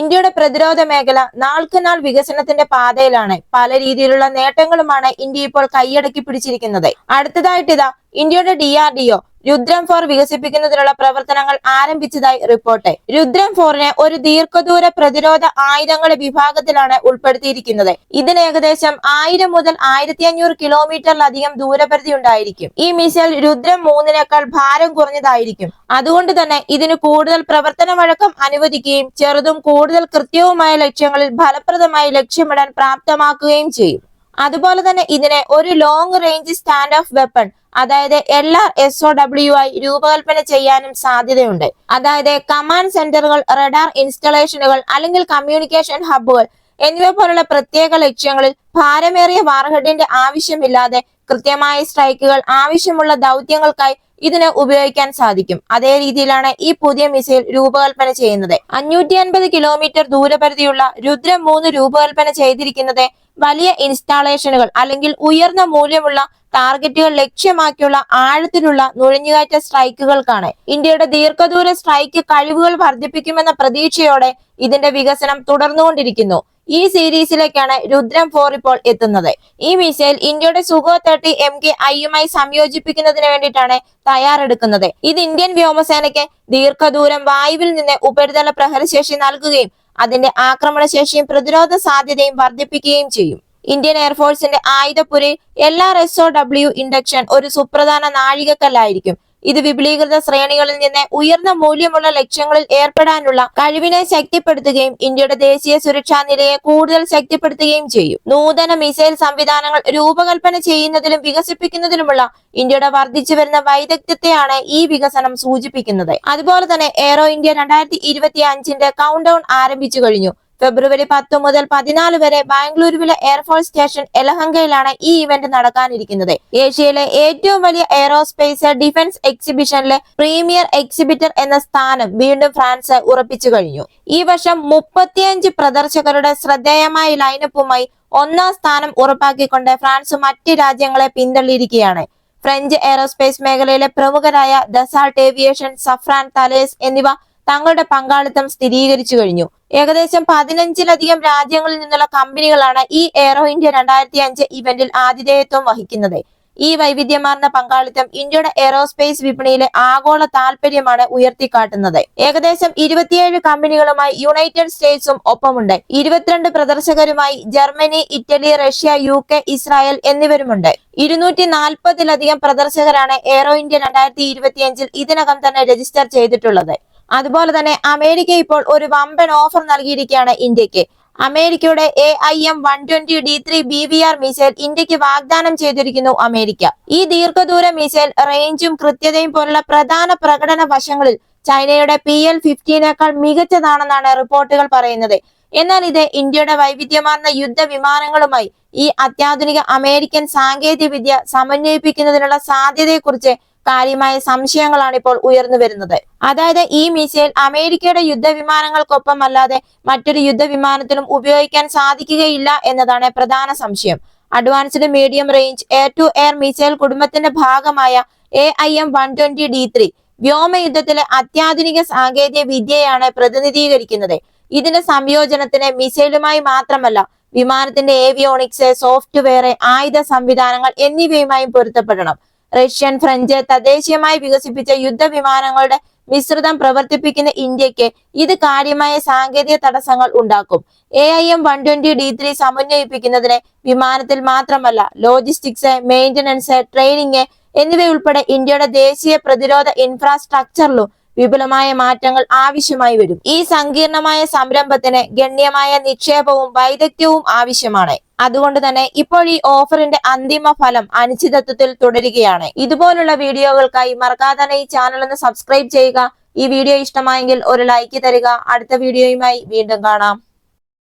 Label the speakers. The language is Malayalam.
Speaker 1: ഇന്ത്യയുടെ പ്രതിരോധ മേഖല നാൾക്കുനാൾ വികസനത്തിന്റെ പാതയിലാണ്. പല രീതിയിലുള്ള നേട്ടങ്ങളുമാണ് ഇന്ത്യ ഇപ്പോൾ കൈയടക്കി പിടിച്ചിരിക്കുന്നത്. അടുത്തതായിട്ട് ഇതാ ഇന്ത്യയുടെ D R D O Rudram four വികസിപ്പിക്കുന്നതിനുള്ള പ്രവർത്തനങ്ങൾ ആരംഭിച്ചതായി റിപ്പോർട്ട്. രുദ്രം ഫോറിനെ ഒരു ദീർഘദൂര പ്രതിരോധ ആയുധങ്ങളുടെ വിഭാഗത്തിലാണ് ഉൾപ്പെടുത്തിയിരിക്കുന്നത്. ഇതിന് ഏകദേശം ആയിരം മുതൽ ആയിരത്തി അഞ്ഞൂറ് കിലോമീറ്ററിലധികം ദൂരപരിധി ഉണ്ടായിരിക്കും. ഈ മിസൈൽ രുദ്രം മൂന്നിനേക്കാൾ ഭാരം കുറഞ്ഞതായിരിക്കും. അതുകൊണ്ട് തന്നെ ഇതിന് കൂടുതൽ പ്രവർത്തന വഴക്കം അനുവദിക്കുകയും ചെറുതും കൂടുതൽ കൃത്യവുമായ ലക്ഷ്യങ്ങളിൽ ഫലപ്രദമായി ലക്ഷ്യമിടാൻ പ്രാപ്തമാക്കുകയും ചെയ്യും. അതുപോലെ തന്നെ ഇതിനെ ഒരു long range stand off weapon അതായത് ആർ എസ് ഒ ഡബ്ല്യു ആയി രൂപകൽപ്പന ചെയ്യാനും സാധ്യതയുണ്ട്. അതായത് കമാൻഡ് സെന്ററുകൾ റഡാർ ഇൻസ്റ്റലേഷനുകൾ അല്ലെങ്കിൽ കമ്മ്യൂണിക്കേഷൻ ഹബ്ബുകൾ എന്നിവ പോലുള്ള പ്രത്യേക ലക്ഷ്യങ്ങളിൽ ഭാരമേറിയ വാർഹെഡിന്റെ ആവശ്യമില്ലാതെ കൃത്യമായ സ്ട്രൈക്കുകൾ ആവശ്യമുള്ള ദൗത്യങ്ങൾക്കായി ഇതിന് ഉപയോഗിക്കാൻ സാധിക്കും. അതേ രീതിയിലാണ് ഈ പുതിയ മിസൈൽ രൂപകൽപ്പന ചെയ്യുന്നത്. അഞ്ഞൂറ്റി അൻപത് കിലോമീറ്റർ ദൂരപരിധിയുള്ള രുദ്രം മൂന്ന് രൂപകൽപ്പന ചെയ്തിരിക്കുന്നത് വലിയ ഇൻസ്റ്റാളേഷനുകൾ അല്ലെങ്കിൽ ഉയർന്ന മൂല്യമുള്ള ടാർഗറ്റുകൾ ലക്ഷ്യമാക്കിയുള്ള ആഴത്തിലുള്ള നുഴഞ്ഞുകയറ്റ സ്ട്രൈക്കുകൾക്കാണ്. ഇന്ത്യയുടെ ദീർഘദൂര സ്ട്രൈക്ക് കഴിവുകൾ വർദ്ധിപ്പിക്കുമെന്ന പ്രതീക്ഷയോടെ ഇതിന്റെ വികസനം തുടർന്നുകൊണ്ടിരിക്കുന്നു. ഈ സീരീസിലേക്കാണ് രുദ്രം ഫോർ ഇപ്പോൾ എത്തുന്നത്. ഈ മിസൈൽ ഇന്ത്യയുടെ സുഖോ തേർട്ടി എം കെ ഐയുമായി സംയോജിപ്പിക്കുന്നതിന് വേണ്ടിയിട്ടാണ് തയ്യാറെടുക്കുന്നത്. ഇത് ഇന്ത്യൻ വ്യോമസേനയ്ക്ക് ദീർഘദൂരം വായുവിൽ നിന്ന് ഉപരിതല പ്രഹരശേഷി നൽകുകയും അതിന്റെ ആക്രമണശേഷിയും പ്രതിരോധ സാധ്യതയും വർദ്ധിപ്പിക്കുകയും ചെയ്യും. ഇന്ത്യൻ എയർഫോഴ്സിന്റെ ആയുധപ്പുരയിൽ എല്ലാ എസ് ഒ ഡബ്ല്യു ഇൻഡക്ഷൻ ഒരു സുപ്രധാന നാഴികക്കല്ലായിരിക്കും. ഇത് വിപുലീകൃത ശ്രേണികളിൽ നിന്ന് ഉയർന്ന മൂല്യമുള്ള ലക്ഷ്യങ്ങളിൽ ഏർപ്പെടാനുള്ള കഴിവിനെ ശക്തിപ്പെടുത്തുകയും ഇന്ത്യയുടെ ദേശീയ സുരക്ഷാ നിലയെ കൂടുതൽ ശക്തിപ്പെടുത്തുകയും ചെയ്യും. നൂതന മിസൈൽ സംവിധാനങ്ങൾ രൂപകൽപ്പന ചെയ്യുന്നതിലും വികസിപ്പിക്കുന്നതിലുമുള്ള ഇന്ത്യയുടെ വർദ്ധിച്ചു വരുന്ന വൈദഗ്ധ്യത്തെയാണ് ഈ വികസനം സൂചിപ്പിക്കുന്നത്. അതുപോലെ തന്നെ എയ്റോ ഇന്ത്യ രണ്ടായിരത്തി ഇരുപത്തി അഞ്ചിന്റെ കൗണ്ട് ഡൗൺ ആരംഭിച്ചു കഴിഞ്ഞു. ഫെബ്രുവരി പത്ത് മുതൽ പതിനാല് വരെ ബാംഗ്ലൂരുവിലെ എയർഫോഴ്സ് സ്റ്റേഷൻ എലഹങ്കയിലാണ് ഈ ഇവന്റ് നടക്കാനിരിക്കുന്നത്. ഏഷ്യയിലെ ഏറ്റവും വലിയ എയറോസ്പേസ് ഡിഫൻസ് എക്സിബിഷനിലെ പ്രീമിയർ എക്സിബിറ്റർ എന്ന സ്ഥാനം വീണ്ടും ഫ്രാൻസ് ഉറപ്പിച്ചു കഴിഞ്ഞു. ഈ വർഷം മുപ്പത്തിയഞ്ച് പ്രദർശകരുടെ ശ്രദ്ധേയമായ ലൈനപ്പുമായി ഒന്നാം സ്ഥാനം ഉറപ്പാക്കിക്കൊണ്ട് ഫ്രാൻസ് മറ്റ് രാജ്യങ്ങളെ പിന്തള്ളിയിരിക്കുകയാണ്. ഫ്രഞ്ച് എയറോസ്പേസ് മേഖലയിലെ പ്രമുഖരായ ദസാൾട്ട് ഏവിയേഷൻ സഫ്രാൻ തലേസ് എന്നിവ തങ്ങളുടെ പങ്കാളിത്തം സ്ഥിരീകരിച്ചു കഴിഞ്ഞു. ഏകദേശം പതിനഞ്ചിലധികം രാജ്യങ്ങളിൽ നിന്നുള്ള കമ്പനികളാണ് ഈ എയറോ ഇന്ത്യ രണ്ടായിരത്തി അഞ്ച് ഇവന്റിൽ ആതിഥേയത്വം വഹിക്കുന്നത്. ഈ വൈവിധ്യമാർന്ന പങ്കാളിത്തം ഇന്ത്യയുടെ എയറോസ്പേസ് വിപണിയിലെ ആഗോള താല്പര്യമാണ് ഉയർത്തിക്കാട്ടുന്നത്. ഏകദേശം ഇരുപത്തിയേഴ് കമ്പനികളുമായി യുണൈറ്റഡ് സ്റ്റേറ്റ്സും ഒപ്പമുണ്ട്. ഇരുപത്തിരണ്ട് പ്രദർശകരുമായി Germany Italy Russia U K Israel എന്നിവരുമുണ്ട്. ഇരുന്നൂറ്റി നാൽപ്പതിലധികം പ്രദർശകരാണ് എയറോ ഇന്ത്യ രണ്ടായിരത്തി ഇരുപത്തിയഞ്ചിൽ ഇതിനകം തന്നെ രജിസ്റ്റർ ചെയ്തിട്ടുള്ളത്. അതുപോലെ തന്നെ അമേരിക്ക ഇപ്പോൾ ഒരു വമ്പൻ ഓഫർ നൽകിയിരിക്കുകയാണ് ഇന്ത്യയ്ക്ക്. അമേരിക്കയുടെ A I M one twenty D three B V R missile ഇന്ത്യയ്ക്ക് വാഗ്ദാനം ചെയ്തിരിക്കുന്നു അമേരിക്ക. ഈ ദീർഘദൂര മിസൈൽ റേഞ്ചും കൃത്യതയും പോലുള്ള പ്രധാന പ്രകടന വശങ്ങളിൽ ചൈനയുടെ പി എൽ ഫിഫ്റ്റീനേക്കാൾ മികച്ചതാണെന്നാണ് റിപ്പോർട്ടുകൾ പറയുന്നത്. എന്നാൽ ഇത് ഇന്ത്യയുടെ വൈവിധ്യമാർന്ന യുദ്ധ വിമാനങ്ങളുമായി ഈ അത്യാധുനിക അമേരിക്കൻ സാങ്കേതിക വിദ്യ സമന്വയിപ്പിക്കുന്നതിനുള്ള സാധ്യതയെക്കുറിച്ച് കാര്യമായ സംശയങ്ങളാണ് ഇപ്പോൾ ഉയർന്നു വരുന്നത്. അതായത് ഈ മിസൈൽ അമേരിക്കയുടെ യുദ്ധവിമാനങ്ങൾക്കൊപ്പം അല്ലാതെ മറ്റൊരു യുദ്ധവിമാനത്തിലും ഉപയോഗിക്കാൻ സാധിക്കുകയില്ല എന്നതാണ് പ്രധാന സംശയം. Advanced medium range air to air missile കുടുംബത്തിന്റെ ഭാഗമായ A I M one twenty D three വ്യോമയുദ്ധത്തിലെ അത്യാധുനിക സാങ്കേതിക വിദ്യയാണ് പ്രതിനിധീകരിക്കുന്നത്. ഇതിന്റെ സംയോജനത്തിന് മിസൈലുമായി മാത്രമല്ല വിമാനത്തിന്റെ ഏവിയോണിക്സ് സോഫ്റ്റ്വെയർ ആയുധ സംവിധാനങ്ങൾ എന്നിവയുമായും പൊരുത്തപ്പെടണം. റഷ്യൻ ഫ്രഞ്ച് തദ്ദേശീയമായി വികസിപ്പിച്ച യുദ്ധ വിമാനങ്ങളുടെ മിശ്രിതം പ്രവർത്തിപ്പിക്കുന്ന ഇന്ത്യയ്ക്ക് ഇത് കാര്യമായ സാങ്കേതിക തടസ്സങ്ങൾ ഉണ്ടാക്കും. A I M one twenty D three സമന്വയിപ്പിക്കുന്നതിന് വിമാനത്തിൽ മാത്രമല്ല ലോജിസ്റ്റിക്സ് മെയിന്റനൻസ് ട്രെയിനിങ് എന്നിവയുൾപ്പെടെ ഇന്ത്യയുടെ ദേശീയ പ്രതിരോധ ഇൻഫ്രാസ്ട്രക്ചറിലും വിപുലമായ മാറ്റങ്ങൾ ആവശ്യമായി വരും. ഈ സങ്കീർണമായ സംരംഭത്തിന് ഗണ്യമായ നിക്ഷേപവും വൈദഗ്ധ്യവും ആവശ്യമാണ്. അതുകൊണ്ട് തന്നെ ഇപ്പോൾ ഈ ഓഫറിന്റെ അന്തിമ ഫലം അനിശ്ചിതത്വത്തിൽ തുടരുകയാണ്. ഇതുപോലുള്ള വീഡിയോകൾക്കായി മറക്കാതെ തന്നെ ഈ ചാനൽ ഒന്ന് സബ്സ്ക്രൈബ് ചെയ്യുക. ഈ വീഡിയോ ഇഷ്ടമായെങ്കിൽ ഒരു ലൈക്ക് തരിക. അടുത്ത വീഡിയോയുമായി വീണ്ടും കാണാം.